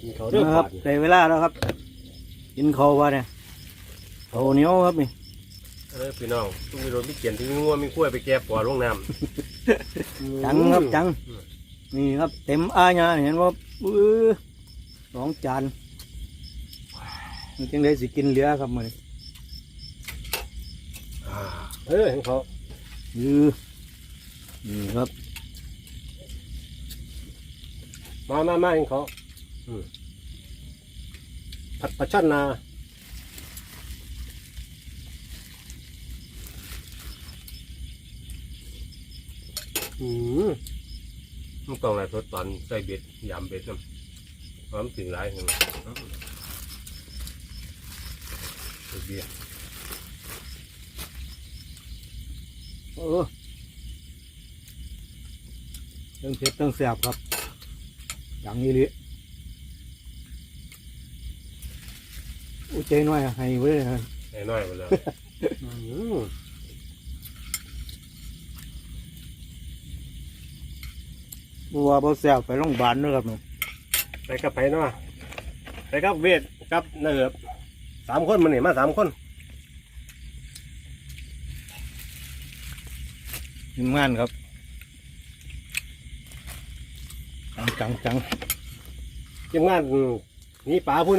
กินเขาวเด้อนะคปารับดนี่ได้เวลาแล้วครับ กินข้าววะเนี่ยข้าวเหนียวครับนี่เออพี่น้องต้องมีรถมีเกียนที่มีงัวมีกล้วยไปแก้ปอลงน้ำจังครับจัง นี่ครับเต็มอาญาเห็นว่าปื้อสองจานมันจังได้สิกินเหลือครับมันอ่าเออเห็นเขายือนี่ครับ มามามาเห็นเขาอืม ผัดปลาช่อนนาอืมมันต้องอะไรทดตอนใส่เบ็ดยำเบ็ดน้ำความถึงหลายถึงเบียร์เออเรื่องเผ็ดเรื่องแสบครับจังนี้เลย อุ้ยใจน้อยอะให้ไว้เลยนะไอ้น้อยหมดเลยอืมบัวบ่แสบไปโรงพยาบาลด้วยครับนี่ไปกับไปเนาะไปกับเวทกับเนือบสามคนมันนี่มาสามคนทีมงานครับจังจังจังทีมงานนี่ป๋าผู้หนึง